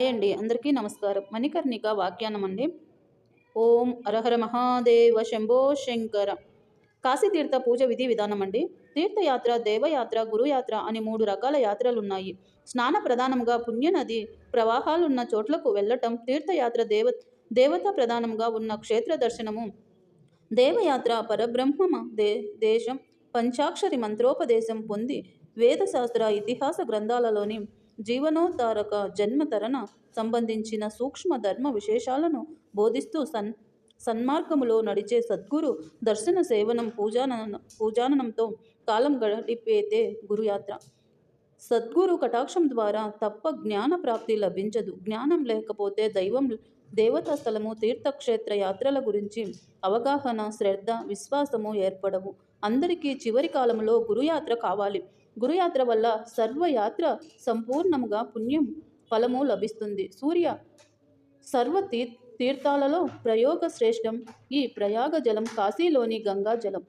అండి. అందరికీ నమస్కారం. మణికర్ణిక వాఖ్యానం అండి ఓం అరహర మహాదేవ శంభో శంకర. కాశీతీర్థ పూజ విధి విధానం అండి తీర్థయాత్ర దేవయాత్ర గురుయాత్ర అని మూడు రకాల యాత్రలు ఉన్నాయి స్నాన ప్రధానంగా పుణ్యనది ప్రవాహాలున్న చోట్లకు వెళ్ళటం తీర్థయాత్ర దేవ దేవత ప్రధానంగా ఉన్న క్షేత్ర దర్శనము దేవయాత్ర పరబ్రహ్మ దే దేశం పంచాక్షరి మంత్రోపదేశం పొంది వేదశాస్త్ర ఇతిహాస గ్రంథాలలోని జీవనోద్ధారక జన్మతరణ సంబంధించిన సూక్ష్మ ధర్మ విశేషాలను బోధిస్తూ సన్ సన్మార్గములో నడిచే సద్గురు దర్శన సేవనం పూజాన పూజాననంతో కాలం గడిపేతే గురుయాత్ర. సద్గురు కటాక్షం ద్వారా తప్ప జ్ఞాన ప్రాప్తి లభించదు. జ్ఞానం లేకపోతే దైవం దేవతా స్థలము తీర్థక్షేత్ర యాత్రల గురించి అవగాహన శ్రద్ధ విశ్వాసము ఏర్పడవు. అందరికీ చివరి కాలంలో గురుయాత్ర కావాలి. గురుయాత్ర వల్ల సర్వయాత్ర సంపూర్ణముగా పుణ్యం ఫలము లభిస్తుంది. సూర్య సర్వ తీ తీర్థాలలో ప్రయోగ శ్రేష్టం ఈ ప్రయాగ జలం కాశీలోని గంగా జలం.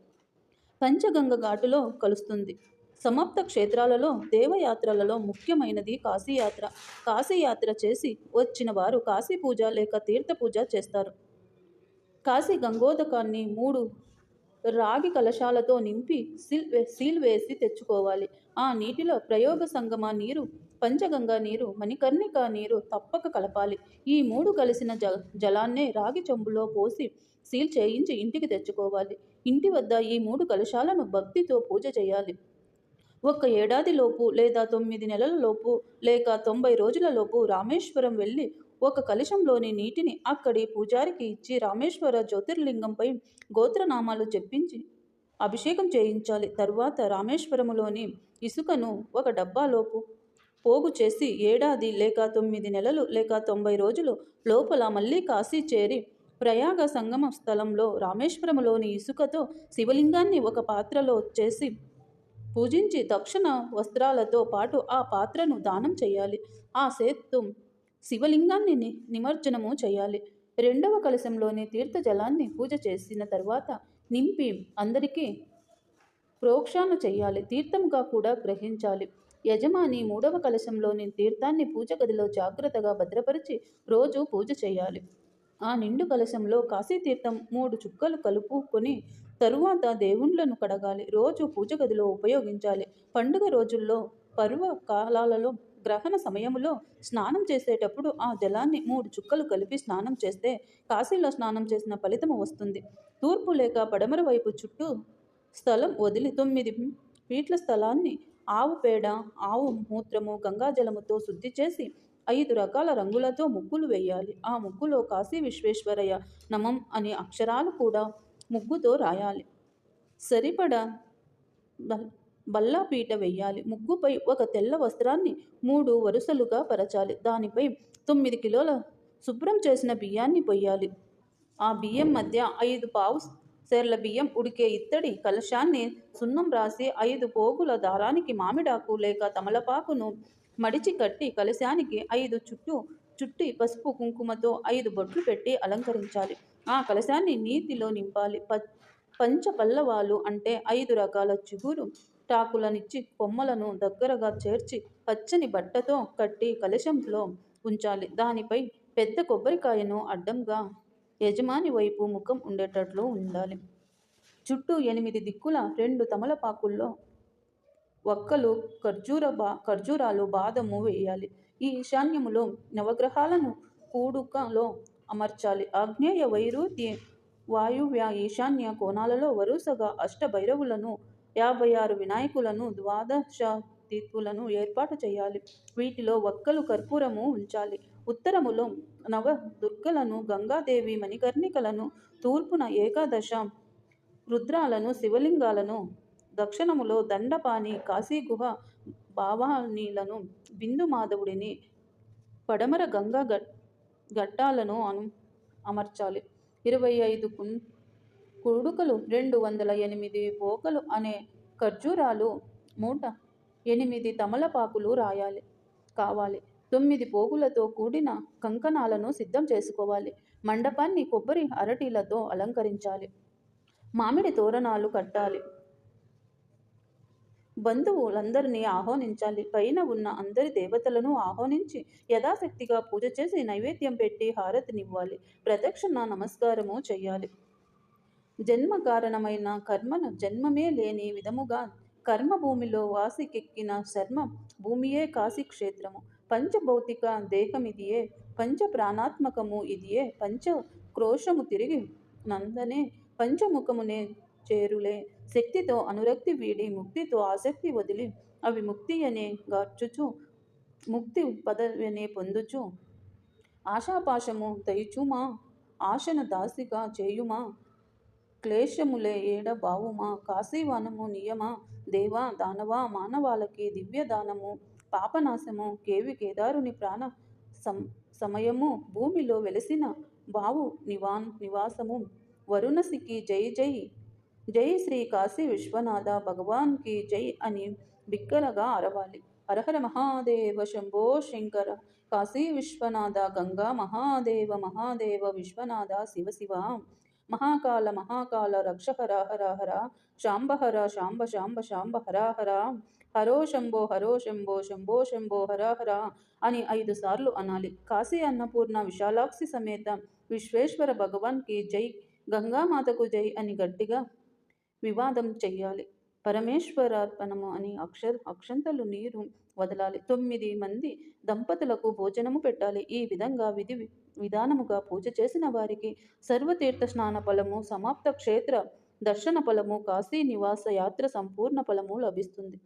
పంచగంగ ఘాటులో కలుస్తుంది. సమాప్త క్షేత్రాలలో దేవయాత్రలలో ముఖ్యమైనది కాశీయాత్ర. కాశీయాత్ర చేసి వచ్చిన వారు కాశీ పూజ లేక తీర్థ పూజ చేస్తారు. కాశీ గంగోదకాన్ని మూడు రాగి కలశాలతో నింపి సిల్ సీల్ వేసి తెచ్చుకోవాలి. ఆ నీటిలో ప్రయోగ సంగమ నీరు పంచగంగా నీరు మణికర్ణిక నీరు తప్పక కలపాలి. ఈ మూడు కలిసిన జ జలాన్నే రాగి చెంబులో పోసి సీల్ చేయించి ఇంటికి తెచ్చుకోవాలి. ఇంటి వద్ద ఈ మూడు కలుషాలను భక్తితో పూజ చేయాలి. ఒక్క ఏడాదిలోపు లేదా తొమ్మిది నెలల లోపు లేక తొంభై రోజులలోపు రామేశ్వరం వెళ్ళి ఒక కలశంలోని నీటిని అక్కడి పూజారికి ఇచ్చి రామేశ్వర జ్యోతిర్లింగంపై గోత్రనామాలు చెప్పించి అభిషేకం చేయించాలి. తరువాత రామేశ్వరములోని ఇసుకను ఒక డబ్బాలోపు పోగు చేసి ఏడాది లేక తొమ్మిది నెలలు లేక తొంభై రోజులు లోపల మళ్ళీ కాశీ చేరి ప్రయాగ సంగమ స్థలంలో రామేశ్వరములోని ఇసుకతో శివలింగాన్ని ఒక పాత్రలో చేసి పూజించి దక్షిణ వస్త్రాలతో పాటు ఆ పాత్రను దానం చేయాలి. ఆ సేత్తు శివలింగాన్ని నిమజ్జనము చేయాలి. రెండవ కలశంలోని తీర్థ జలాన్ని పూజ చేసిన తర్వాత నింపి అందరికీ ప్రోక్షాన చేయాలి తీర్థంగా కూడా గ్రహించాలి. యజమాని మూడవ కలశంలోని తీర్థాన్ని పూజ గదిలో జాగ్రత్తగా భద్రపరిచి రోజు పూజ చేయాలి ఆ నిండు కలశంలో కాశీతీర్థం మూడు చుక్కలు కలుపుకొని తరువాత దేవుళ్ళను కడగాలి. రోజు పూజ గదిలో ఉపయోగించాలి. పండుగ రోజుల్లో పర్వ కాలాలలో గ్రహణ సమయంలో స్నానం చేసేటప్పుడు ఆ జలాన్ని మూడు చుక్కలు కలిపి స్నానం చేస్తే కాశీలో స్నానం చేసిన ఫలితం వస్తుంది. తూర్పు లేక పడమర వైపు చుట్టూ స్థలం వదిలి తొమ్మిది ఫీట్ల స్థలాన్ని ఆవు పేడ ఆవు మూత్రము గంగాజలముతో శుద్ధి చేసి ఐదు రకాల రంగులతో ముగ్గులు వేయాలి. ఆ ముగ్గులో కాశీ విశ్వేశ్వరయ్య నమం అనే అక్షరాలు కూడా ముగ్గుతో రాయాలి. సరిపడా బల్లాపీట వెయ్యాలి. ముగ్గుపై ఒక తెల్ల వస్త్రాన్ని మూడు వరుసలుగా పరచాలి. దానిపై తొమ్మిది కిలోల శుభ్రం చేసిన బియ్యాన్ని పొయ్యాలి. ఆ బియ్యం మధ్య ఐదు పావు సేర్ల బియ్యం ఉడికే ఇత్తడి కలశాన్ని సున్నం రాసి ఐదు పోగుల దారానికి మామిడాకు లేక తమలపాకును మడిచి కట్టి కలశానికి ఐదు చుట్టూ చుట్టి పసుపు కుంకుమతో ఐదు బొట్లు పెట్టి అలంకరించాలి. ఆ కలశాన్ని నీతిలో నింపాలి. ప పంచ పల్లవాలు అంటే ఐదు రకాల చిగురు టాకులనిచ్చి కొమ్మలను దగ్గరగా చేర్చి పచ్చని బట్టతో కట్టి కలశంలో ఉంచాలి. దానిపై పెద్ద కొబ్బరికాయను అడ్డంగా యజమాని వైపు ముఖం ఉండేటట్లు ఉండాలి. చుట్టూ ఎనిమిది దిక్కుల రెండు తమలపాకుల్లో ఒక్కలు ఖర్జూర బా ఖర్జూరాలు బాదము వేయాలి. ఈ ఈశాన్యములో నవగ్రహాలను కూడుకలో అమర్చాలి. ఆగ్నేయ వైరుతి వాయువ్య ఈశాన్య కోణాలలో వరుసగా అష్టభైరవులను యాభై ఆరు వినాయకులను ద్వాదశ తీర్థులను ఏర్పాటు చేయాలి. వీటిలో ఒక్కలు కర్పూరము ఉంచాలి. ఉత్తరములో నవ దుర్గలను గంగాదేవి మణికర్ణికలను తూర్పున ఏకాదశ రుద్రాలను శివలింగాలను దక్షిణములో దండపాని కాశీగుహ భావానీలను బిందు మాధవుడిని పడమర గంగా గట్ ఘట్టాలను అను అమర్చాలి. ఇరవై ఐదు కుం కుడుకలు రెండు వందల ఎనిమిది పోకలు అనే ఖర్జూరాలు మూట ఎనిమిది తమలపాకులు రాయాలి కావాలి. తొమ్మిది పోగులతో కూడిన కంకణాలను సిద్ధం చేసుకోవాలి. మండపాన్ని కొబ్బరి అరటిలతో అలంకరించాలి. మామిడి తోరణాలు కట్టాలి. బంధువులందరినీ ఆహ్వానించాలి. పైన ఉన్న అందరి దేవతలను ఆహ్వానించి యథాశక్తిగా పూజ చేసి నైవేద్యం పెట్టి హారతినివ్వాలి. ప్రదక్షిణ నమస్కారము చేయాలి. జన్మ కారణమైన కర్మను జన్మమే లేని విధముగా కర్మభూమిలో వాసికెక్కిన శర్మ భూమియే కాశీ క్షేత్రము పంచభౌతిక దేహమిదియే పంచ ప్రాణాత్మకము ఇదియే పంచ క్రోశము తిరిగి నందనే పంచముఖమునే చేరులే. శక్తితో అనురక్తి వీడి ముక్తితో ఆసక్తి వదిలి అవి ముక్తి అనే గార్చుచు ముక్తి పదవినే పొందుచు. ఆశాపాశము దయచుమా ఆశను దాసిగా చేయుమా? క్లేశములే ఏడ బావుమా? కాశీవనము నియమా? దేవా దానవా మానవాళకి దివ్య దానము పాపనాశము కేవి కేదారుని ప్రాణ సం సమయము భూమిలో వెలసిన బావు నివాన్ నివాసము. వరుణసికి జై జై జై శ్రీ కాశీ విశ్వనాథ భగవాన్కి జై అని బిగ్గరగా అరవాలి. హరహర మహాదేవ శంభో శంకర కాశీ విశ్వనాథ గంగా మహాదేవ మహాదేవ విశ్వనాథ శివ శివ. మహాకాల మహాకాల రక్ష హర హర హర శాంబహర శాంబ శాంబ శాంబ హర హర హరో శంభో హరో శంభో శంభో శంభో హర హర అని ఐదు సార్లు అనాలి. కాశీ అన్నపూర్ణ విశాలాక్షి సమేత విశ్వేశ్వర భగవాన్కి జై గంగామాతకు జై అని గట్టిగా వివాదం చెయ్యాలి. పరమేశ్వరార్పణము అని అక్షర అక్షంతలు నీరు వదలాలి. తొమ్మిది మంది దంపతులకు భోజనము పెట్టాలి. ఈ విధంగా విధి విధానముగా పూజ చేసిన వారికి సర్వతీర్థ స్నాన ఫలము సమాప్త క్షేత్ర దర్శన ఫలము కాశీ నివాస యాత్ర సంపూర్ణ ఫలము లభిస్తుంది.